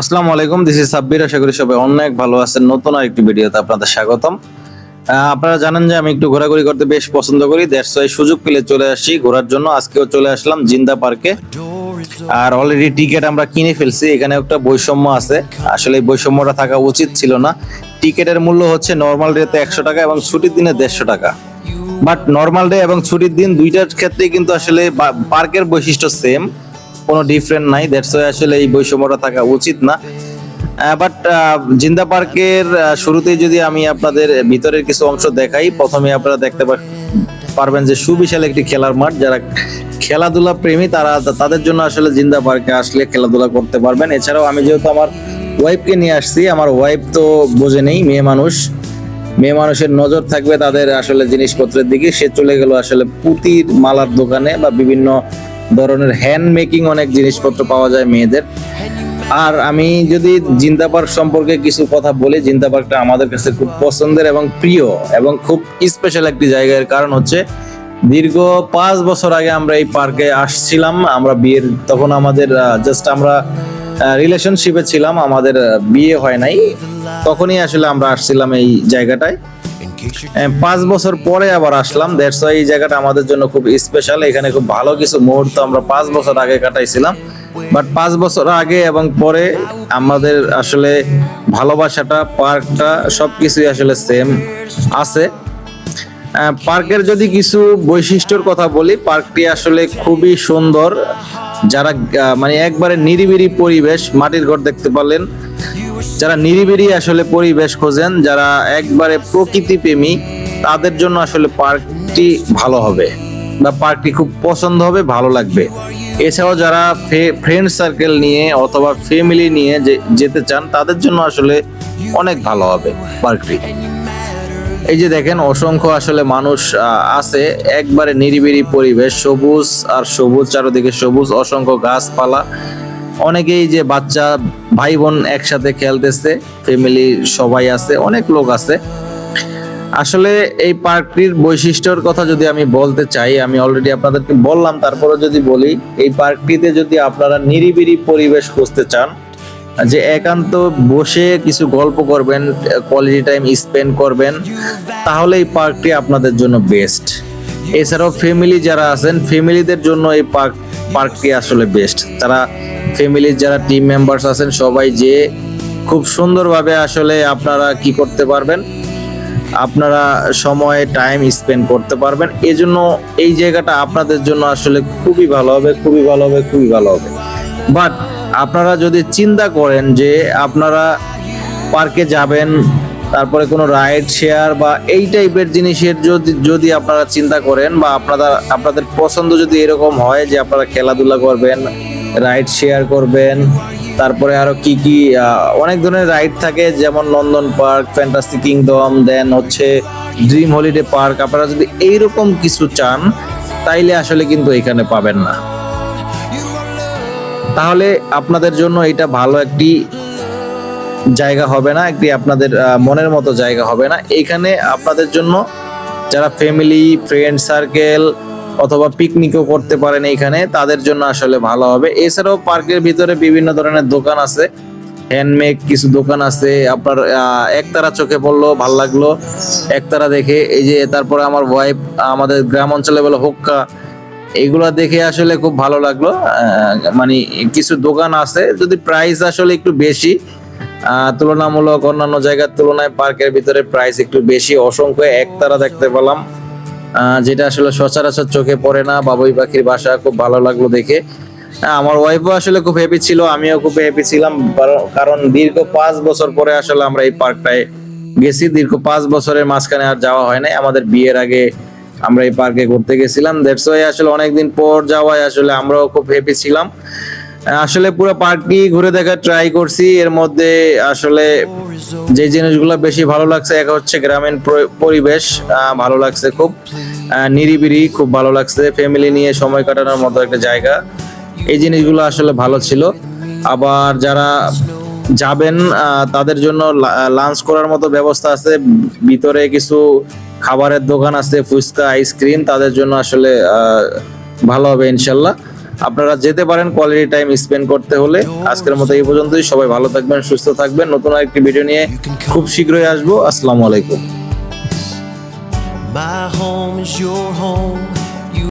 আসসালামু আলাইকুম this is Sabbir. আশা করি সবাই অনেক ভালো আছেন। নতুন আরেকটি ভিডিওতে আপনাদের স্বাগতম। আপনারা জানেন যে আমি একটু ঘোরাঘুরি করতে বেশ পছন্দ করি দ্যাটস ওয়াই সুযোগ পেলে চলে আসি ঘোরার জন্য। আজকেও চলে আসলাম জিন্দা পার্কে। আর অলরেডি টিকিট আমরা কিনে ফেলছি, এখানে একটা বৈষম্য আছে। আসলে এই বৈষম্যটা থাকা উচিত ছিল না। টিকিটের মূল্য হচ্ছে নর্মাল ডেতে একশো টাকা এবং ছুটির দিনে দেড়শো টাকা। বাট নর্মাল ডে এবং ছুটির দিন দুইটার ক্ষেত্রেই কিন্তু আসলে পার্কের বৈশিষ্ট্য সেম কোনো ডিফারেন্ট নাই দ্যাটস ওয়াই আসলে এই বৈষম্যটা থাকা উচিত না। বাট জিন্দা পার্কের শুরুতেই যদি আমি আপনাদের ভিতরের কিছু অংশ দেখাই, প্রথমে আপনারা দেখতে পারবেন যে সুবিশাল একটি খেলার মাঠ। যারা খেলাধুলা প্রেমী, তারা তাদের জন্য আসলে জিন্দা পার্কে আসলে খেলাধুলা করতে পারবেন। এছাড়াও আমি যেহেতু আমার ওয়াইফকে নিয়ে আসছি, আমার ওয়াইফ তো বোঝে নেই, মেয়ে মানুষ। মেয়ে মানুষের নজর থাকবে তাদের আসলে জিনিসপত্রের দিকে। সে চলে গেল আসলে পুঁতির মালার দোকানে বা বিভিন্ন ধরনের হ্যান্ড মেকিং অনেক জিনিসপত্র পাওয়া যায় মেয়েদের। আর আমি যদি জিন্দা পার্ক সম্পর্কে কিছু কথা বলি, জিন্দা পার্কটা আমাদের কাছে খুব পছন্দের এবং প্রিয় এবং খুব স্পেশাল একটি জায়গার কারণ হচ্ছে, দীর্ঘ পাঁচ বছর আগে আমরা এই পার্কে আসছিলাম। আমরা বিয়ের, তখন আমাদের জাস্ট আমরা রিলেশনশিপে ছিলাম। আমাদের বিয়ে হয় নাই। তখনই আসলে আমরা আসছিলাম এই জায়গাটায়। পাঁচ বছর পরে আবার আসলাম। দ্যাটস এই জায়গাটা আমাদের জন্য খুব স্পেশাল এখানে খুব ভালো কিছু মুহূর্ত আমরা পাঁচ বছর আগে কাটাইছিলাম। বাট পাঁচ বছর আগে এবং পরে আমাদের আসলে ভালোবাসাটা, পার্কটা সবকিছুই আসলে সেম আছে। পার্কের যদি কিছু বৈশিষ্ট্যর কথা বলি, পার্কটি আসলে খুবই সুন্দর। যারা মানে একবারে নিরিবিরি পরিবেশ, মাটির ঘর দেখতে পারলেন যারা নিরিবিরি আসলে পরিবেশ খোঁজেন, যারা একবারে প্রকৃতি প্রেমী তাদের জন্য আসলে পার্কটি ভালো হবে বা পার্কটি খুব পছন্দ হবে, ভালো লাগবে। এছাড়াও যারা ফ্রেন্ড সার্কেল নিয়ে অথবা ফ্যামিলি নিয়ে যেতে চান, তাদের জন্য আসলে অনেক ভালো হবে পার্কটি। এই যে দেখেন, অসংখ্য আসলে মানুষ আছে, একবারে নিরিবিরি পরিবেশ, সবুজ আর সবুজ, চারদিকে সবুজ, অসংখ্য গাছপালা। অনেকেই যে বাচ্চা ভাই বোন একসাথে খেলতেছে ফ্যামিলি সবাই আছে, অনেক লোক আছে। আসলে এই পার্কটির বৈশিষ্ট্যর কথা যদি আমি বলতে চাই, আমি অলরেডি আপনাদেরকে বললাম, তারপরে যদি বলি, এই পার্কটিতে যদি আপনারা নিরিবিরি পরিবেশ খুঁজতে চান, যে একান্ত বসে কিছু গল্প করবেন কোয়ালিটি টাইম স্পেন্ড করবেন, তাহলে এই পার্কটি আপনাদের জন্য বেস্ট এছাড়াও ফ্যামিলি যারা আছেন ফ্যামিলিদের জন্য এই পার্ক, পার্কটি আসলে বেস্ট তারা ফ্যামিলির যারা টিম মেম্বার্স আছেন, সবাই যে খুব সুন্দরভাবে আসলে আপনারা কি করতে পারবেন, আপনারা সময় টাইম স্পেন্ড করতে পারবেন। এজন্য এই জায়গাটা আপনাদের জন্য আসলে খুবই ভালো হবে, খুবই ভালো হবে, খুবই ভালো হবে। বাট আপনারা যদি চিন্তা করেন যে আপনারা পার্কে যাবেন, তারপরে কোনো রাইড শেয়ার বা এই টাইপের জিনিসের যদি যদি আপনারা চিন্তা করেন বা আপনারা আপনাদের পছন্দ যদি এরকম হয় যে আপনারা খেলাধুলা করবেন রাইড শেয়ার করবেন। তারপরে আরও কি কি অনেক ধরনের রাইড থাকে, যেমন Nandan Park Fantasy Kingdom then হচ্ছে ড্রিম হলিডে পার্ক আপনারা যদি এইরকম কিছু চান, তাইলে আসলে কিন্তু এখানে পাবেন না। তাহলে আপনাদের জন্য এটা ভালো একটি জায়গা হবে না, একটি আপনাদের মনের মতো জায়গা হবে না। এখানে আপনাদের জন্য যারা ফ্যামিলি ফ্রেন্ড সার্কেল অথবা পিকনিকও করতে পারেন এখানে তাদের জন্য আসলে ভালো হবে। এছাড়াও পার্কের ভিতরে বিভিন্ন ধরনের দোকান আছে হ্যান্ডমেড কিছু দোকান আছে, আপনার একতারা চোখে পড়ল, ভালো লাগল, একতারা দেখে, এই যে তারপরে আমার ওয়াইফ আমাদের গ্রাম অঞ্চলে বলে হোক্কা এইগুলা দেখে আসলে খুব ভালো লাগল। মানে কিছু দোকান আছে, যদি প্রাইস আসলে একটু বেশি তুলনামূলক অন্যান্য জায়গার তুলনায় পার্কের ভিতরে প্রাইস একটু বেশি, অসংখ্য একতারা দেখতে পেলাম। যেটা আসলে সচরাচর চোখে পড়ে না, বাবুই পাখির বাসা খুব ভালো লাগল দেখে। আমার ওয়াইফও আসলে খুব হ্যাপি ছিল, আমিও খুব হ্যাপি ছিলাম, কারণ- দীর্ঘ পাঁচ বছর পরে আসলে আমরা এই পার্কটায় গেছি। দীর্ঘ পাঁচ বছরের মাঝখানে আর যাওয়া হয় নাই। আমাদের বিয়ের আগে আমরা এই পার্কে ঘুরতে গেছিলাম। ওয়াই আসলে অনেকদিন পর যাওয়ায় আসলে আমরাও খুব হ্যাপি ছিলাম। আসলে পুরো পার্কটি ঘুরে দেখার ট্রাই করছি। এর মধ্যে আসলে যে জিনিসগুলো বেশি ভালো লাগছে, এক হচ্ছে গ্রামীণ পরিবেশ ভালো লাগছে খুব। নিরিবিরি খুব ভালো লাগছে। ফ্যামিলি নিয়ে সময় কাটানোর মতো একটা জায়গা। এই জিনিসগুলো আসলে ভালো ছিল। আবার যারা যাবেন তাদের জন্য লাঞ্চ করার মতো ব্যবস্থা আছে। ভিতরে কিছু খাবারের দোকান আছে, ফুচকা আইসক্রিম তাদের জন্য আসলে ভালো হবে ইনশাল্লাহ। আপনারা যেতে পারেন কোয়ালিটি টাইম স্পেন্ড করতে হলে। আজকের মতো এই পর্যন্তই। সবাই ভালো থাকবেন সুস্থ থাকবেন। নতুন আরেকটি ভিডিও নিয়ে খুব শীঘ্রই আসব। আসসালামু আলাইকুম। My home is your home,